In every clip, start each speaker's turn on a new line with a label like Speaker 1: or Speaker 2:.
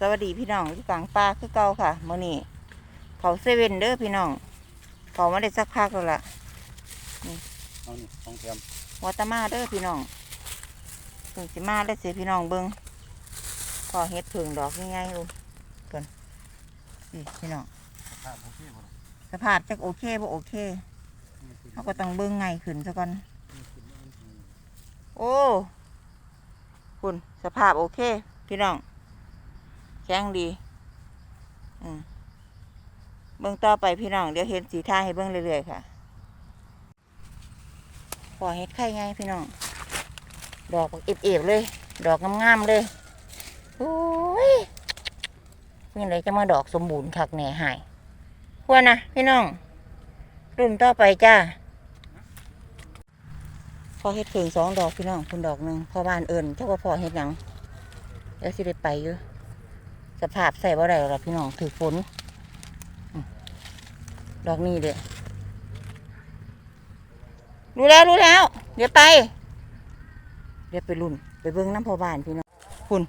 Speaker 1: สวัสดีพี่น้องที่กลางป่าคือเก่าค่ะเมื่อนี้เขาเซเว่นเด้อพี่น้องเขามาได้สักพักแล้วล่ะ
Speaker 2: เอานี่ของแถม
Speaker 1: วอตามาเด้อพี่น้องเพิ่งสิมาได้เสียพี่น้องเบิ้งพอเฮ็ดเพิ่งดอกง่ายๆลูกก่อนนี่พี่น้อง
Speaker 2: ภาพโอเคบ่ล่ะ
Speaker 1: สภาพจักโอเคบ่โอเคเขาก็ต้องเบิ้งไงขึ้นซะก่อนโอ้ คุณสภาพโอเค พี่น้อง แข็งดี อืมเบื้องต่อไปพี่น้อง เดี๋ยวเห็นสีท่าให้เบื้องเรื่อยๆค่ะพอเห็ดไข่ไงพี่น้อง ดอกเอฟๆเลย ดอกงามๆเลยโอ้ยเมื่อไรจะมาดอกสมบูรณ์คักแหน่หายควรนะพี่น้อง รุ่นต่อไปจ้า พอเฮ็ดเพิงสองดอกพี่น้องคุณดอกหนึ่งพอบ้านเอิญเจ้าว่าพอเฮ็ดหยังเดี๋ยวสิได้ไปอยู่ สภาพใส่บ่ได้หรอกพี่น้องถือฝนอดอกนี้เด้รู้แล้วรู้แล้ว เดี๋ยวไป เดี๋ยวไปรุ่น ไปเบิ้งน้ำพอบ้านพี่น้องพุ่น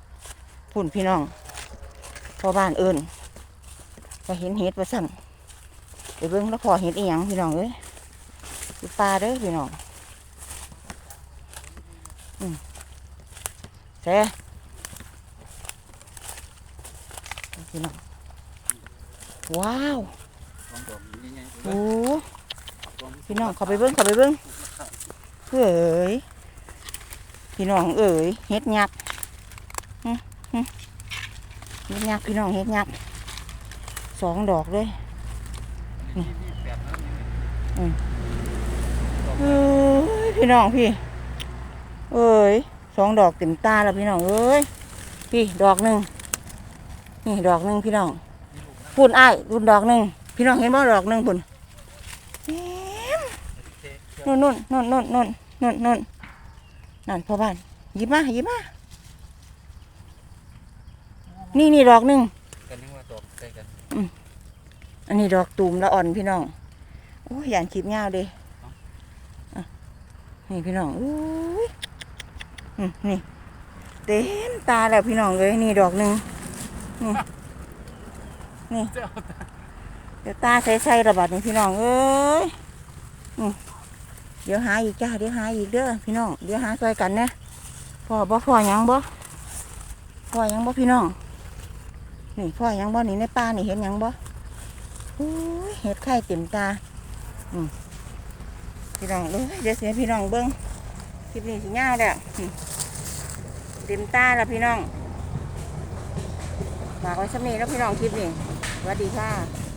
Speaker 1: พุ่นพี่น้องพอบ้านเอิญก็เห็นเห็ดว่าสั่นไปเบิ้งแล้วพอเห็ดอีหยังพี่น้องเอ้ยอยู่ป่าเด้อพี่น้องเซ่ พี่น้องว้าวโอ้พี่น้องเข้าไปเบิ้งเข้าไปเบิ้งเอ้ยพี่น้องเอ้ยเฮ็ดยักเฮ็ดยักพี่น้องเฮ็ดยักสองดอกเลยเอ้ยพี่น้องพี่ เอ้ยสองดอกเต็มตาแล้วพี่น้องเอ้ยพี่ดอกหนึ่ง นี่ดอกหนึ่งพี่น้องพุ่นอ้ายรุ่นดอกหนึ่งพี่น้องเห็นบ่ดอกหนึ่งพุ่นแหมนู่นนู่นนู่นนู่นนู่นนู่นนู่นนั่นพ่อบ้านหยิบมาหยิบมานี่นี่ดอกหนึ่ง
Speaker 2: กันยังว่าดอกใกล้กัน
Speaker 1: อันนี้ดอกตูมละอ่อนพี่น้องโอ้ยยานคลิปยาวเด้อะนี่พี่น้องอุ้ยอืมนี่เต็มตาแล้วพี่น้องเลยนี่ดอกหนึ่ง นี่ นี่ เดี๋ยวตาใส่ใส่ระบาดนี่พี่น้องเอ้ยอืมเดี๋ยวหาอีกจ้า เดี๋ยวหาอีกเด้อพี่น้อง เดี๋ยวหาช่วยกันนะพ่อบ่พ่อหยังบ่พ่อหยังบ่พี่น้อง นี่พ่อหยังบ่นี่ในป่านี่เห็นหยังบ่อุ้ยเห็ดไข่เต็มตาอืมพี่น้องเลยเดี๋ยวเสียพี่น้องเบิ้งคลิปนี้สิยาวแล้วอืมเต็มตาแล้วพี่น้อง ฝากไว้สักนี้แล้วพี่น้องคลิปนี่สวัสดีค่ะ